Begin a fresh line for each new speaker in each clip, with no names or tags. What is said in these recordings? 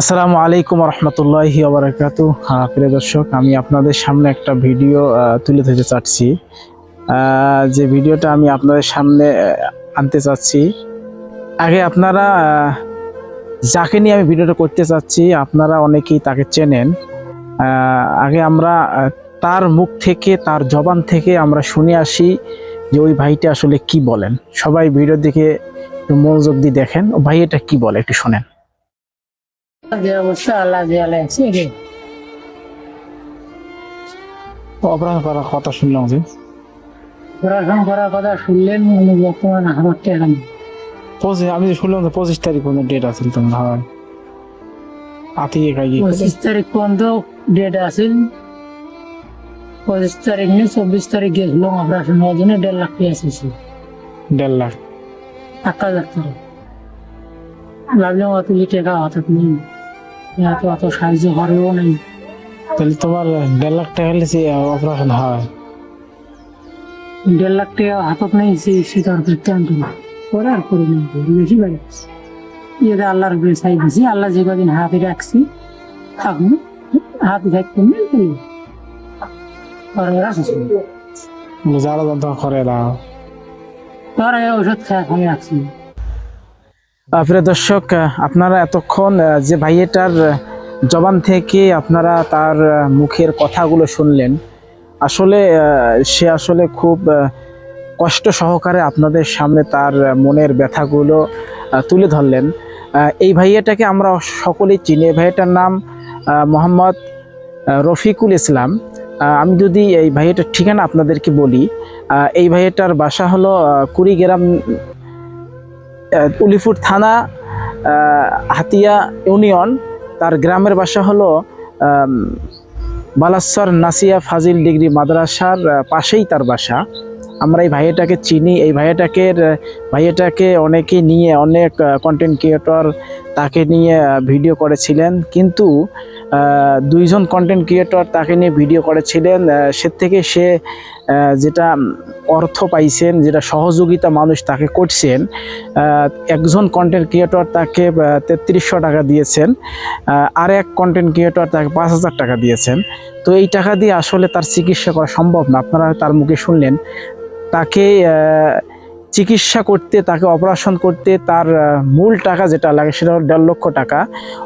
আসসালামু আলাইকুম রহমতুল্লাহি আবরাকাতু হ্যাঁ প্রিয় দর্শক, আমি আপনাদের সামনে একটা ভিডিও তুলে ধরতে চাচ্ছি। যে ভিডিওটা আমি আপনাদের সামনে আনতে চাচ্ছি, আগে আপনারা যাকে নিয়ে আমি ভিডিওটা করতে চাচ্ছি, আপনারা অনেকেই তাকে চেনেন। আগে আমরা তার মুখ থেকে, তার জবান থেকে আমরা শুনে আসি যে ওই ভাইটা আসলে কি বলেন। সবাই ভিডিওর দিকে মনোযোগ দিয়ে দেখেন, ও ভাই এটা কি বলে, একটু শোনেন।
যে অবস্থা আল্লাহ দেয়ালে রে
অপরাধ করার কথা শুনলাম যে।
পড়াশোনা করার কথা শুনলেন বর্তমান আমার টেকা
পঁচিশ আমি শুনলাম যে পঁচিশ তারিখ পর্যন্ত ডেট আছে তোমার হয়। আতিয়ে খাই
পঁচিশ তারিখ পর্যন্ত ডেট আছে। পঁচিশ তারিখ নিয়ে চব্বিশ তারিখ গেছিলাম অপারেশন হওয়ার জন্য দেড় লাখ টাকা এসেছি।
দেড় লাখ।
টাকা। ডাক্তারে ভাবলাম অত টাকা হাতে নেই। এত অত সাহায্য করেও নেই।
তাহলে তোমার দেড় লাখ টাকা হলে অপারেশন হয়।
দেড় লাখ টাকা হাতত নেই সে সেটা আর করতে আনতো না। করে আর করে নেই বেশি বাড়ি ইয়ে আল্লাহর উপরে চাই দিছি আল্লাহ যে কদিন হাতে রাখছি থাকুন হাতে থাকতেন না এই। পরে রাখছি
যারা যন্ত্রণা করে দাও।
পরে ওষুধ খেয়ে আমি রাখছি।
প্রিয় দর্শক আপনারা এতক্ষণ যে ভাইয়েটার জবান থেকে আপনারা তার মুখের কথাগুলো শুনলেন, আসলে সে আসলে খুব কষ্ট সহকারে আপনাদের সামনে তার মনের ব্যথাগুলো তুলে ধরলেন। এই ভাইয়াটাকে আমরা সকলেই চিনি। এই ভাইয়াটার নাম মোহাম্মদ রফিকুল ইসলাম। আমি যদি এই ভাইয়াটার ঠিকানা আপনাদেরকে বলি এই ভাইয়াটার বাসা হলো কুড়িগ্রাম উলিপুর থানা হাতিয়া ইউনিয়ন, তার গ্রামের বাসা হলো বালাসর নাসিয়া ফাজিল ডিগ্রি মাদ্রাসার পাশেই তার বাসা। আমরা এই ভাইয়াটাকে চিনি, এই ভাইয়াটাকে ভাইয়াটাকে অনেকে নিয়ে, অনেক কন্টেন্ট ক্রিয়েটর তাকে নিয়ে ভিডিও করেছিলেন। কিন্তু দুইজন কন্টেন্ট ক্রিয়েটর তাকে নিয়ে ভিডিও করেছিলেন। সে থেকে সে যেটা অর্থ পাইছেন, যেটা সহযোগিতা মানুষ তাকে করছেন একজন কন্টেন্ট ক্রিয়েটর তাকে তেত্রিশশো টাকা দিয়েছেন আর এক কন্টেন্ট ক্রিয়েটর তাকে পাঁচ হাজার টাকা দিয়েছেন। তো এই টাকা দিয়ে আসলে তার চিকিৎসা করা সম্ভব না। আপনারা তার মুখে শুনলেন। তাকে চিকিৎসা করতে, তাকে অপারেশন করতে তার মূল টাকা যেটা লাগে সেটা দেড় লক্ষ টাকা,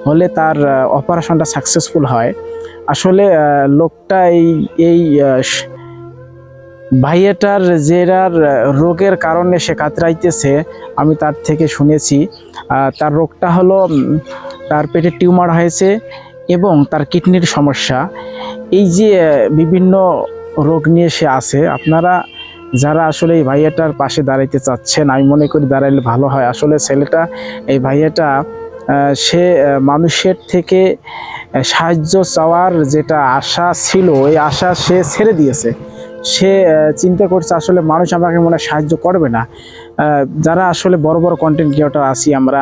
হলে তার অপারেশনটা সাকসেসফুল হয়। আসলে লোকটা এই এই ভাইয়াটার যেটার রোগের কারণে সে কাতরাইতেছে, আমি তার থেকে শুনেছি। তার রোগটা হলো তার পেটে টিউমার হয়েছে এবং তার কিডনির সমস্যা। এই যে বিভিন্ন রোগ নিয়ে সে আছে, আপনারা যারা আসলে এই ভাইয়াটার পাশে দাঁড়াইতে চাচ্ছেন, আমি মনে করি দাঁড়াইলে ভালো হয়। আসলে ছেলেটা, এই ভাইয়াটা সে মানুষের থেকে সাহায্য চাওয়ার যেটা আশা ছিল, ওই আশা সে ছেড়ে দিয়েছে। সে চিন্তা করছে আসলে মানুষ আমাকে মনে হয় সাহায্য করবে না। যারা আসলে বড় বড় কন্টেন্ট ক্রিয়েটার আছি আমরা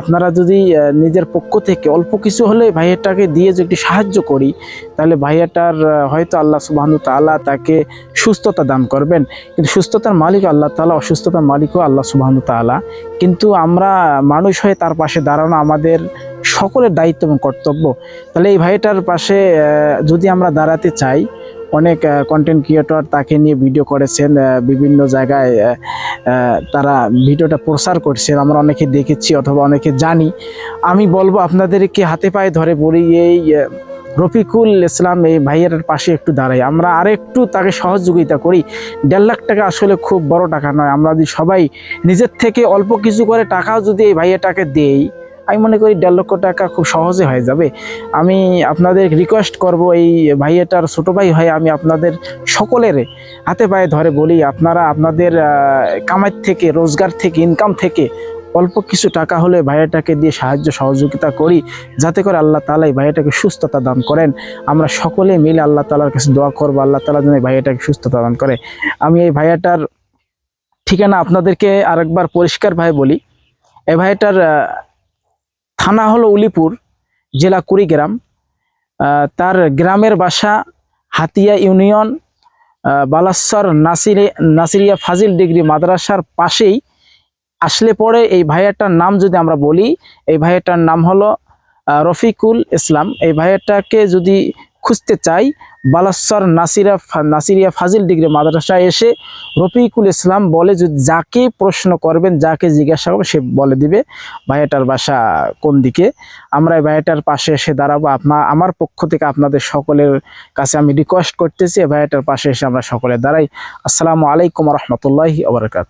আপনারা যদি নিজের পক্ষ থেকে অল্প কিছু হলে ভাইয়াটাকে দিয়ে যদি সাহায্য করি, তাহলে ভাইয়াটার হয়তো আল্লাহ সুবাহন তাআলা তাকে সুস্থতা দান করবেন। কিন্তু সুস্থতার মালিক আল্লাহ তাআলা, অসুস্থতার মালিকও আল্লাহ সুবাহন তাআলা। কিন্তু আমরা মানুষ হয়ে তার পাশে দাঁড়ানো আমাদের সকলের দায়িত্ব এবং কর্তব্য। তাহলে এই ভাইটার পাশে যদি আমরা দাঁড়াতে চাই অনেক কন্টেন্ট ক্রিয়েটর তাকে নিয়ে ভিডিও করেছেন বিভিন্ন জায়গায় তারা ভিডিওটা প্রচার করছেন। আমরা অনেকে দেখেছি অথবা অনেকে জানি। আমি বলব আপনাদেরকে হাতে পায়ে ধরে বলি এই রফিকুল ইসলাম এই ভাইয়ের পাশে একটু দাঁড়াই। আমরা আরেকটু তাকে সহযোগিতা করি। দেড় লাখ টাকা আসলে খুব বড় টাকা নয়। আমরা যদি সবাই নিজের থেকে অল্প কিছু করে টাকাও যদি এই ভাইয়াটাকে দেই আমি মনে করি দেড় লক্ষ টাকা খুব সহজে হয়ে যাবে। আমি আপনাদের রিকোয়েস্ট করব, এই ভাইয়াটার ছোটো ভাই হয়, আমি আপনাদের সকলের হাতে পায়ে ধরে বলি, আপনারা আপনাদের কামাই থেকে, রোজগার থেকে ইনকাম থেকে অল্প কিছু টাকা হলে ভাইয়াটাকে দিয়ে সাহায্য, সহযোগিতা করি। যাতে করে আল্লাহ তালাই ভাইয়াটাকে সুস্থতা দান করেন। আমরা সকলে মিলে আল্লাহ তালার কাছে দোয়া করব, আল্লাহ তালা যেন ভাইয়াটাকে সুস্থতা দান করে। আমি এই ভাইয়াটার ঠিকানা আপনাদেরকে আরেকবার পরিষ্কার ভাই বলি। এ ভাইয়াটার থানা হলো উলিপুর, জেলা কুড়িগ্রাম। তার গ্রামের বাসা হাতিয়া ইউনিয়ন বালাসর নাসিরে, নাসিরিয়া ফাজিল ডিগ্রি মাদ্রাসার পাশেই। আসলে পরে এই ভাইয়াটার নাম যদি আমরা বলি, এই ভাইয়াটার নাম হলো রফিকুল ইসলাম। এই ভাইয়াটাকে যদি খুঁজতে চাই। বালাসর নাসিরা নাসিরিয়া ফাজিল ডিগ্রি মাদ্রাসায় এসে রফিকুল ইসলাম বলে যে যাকে প্রশ্ন করবেন, যাকে জিজ্ঞাসা করবেন, সে বলে দিবে ভাইয়াটার বাসা কোন দিকে। আমরা ভাইয়াটার পাশে এসে দাঁড়াবো। আপনার আমার পক্ষ থেকে আপনাদের সকলের কাছে আমি রিকোয়েস্ট করতেছি ভাইয়াটার পাশে এসে আমরা সকলে দাঁড়াই। আসসালামু আলাইকুম রহমতুল্লাহি আবরকাত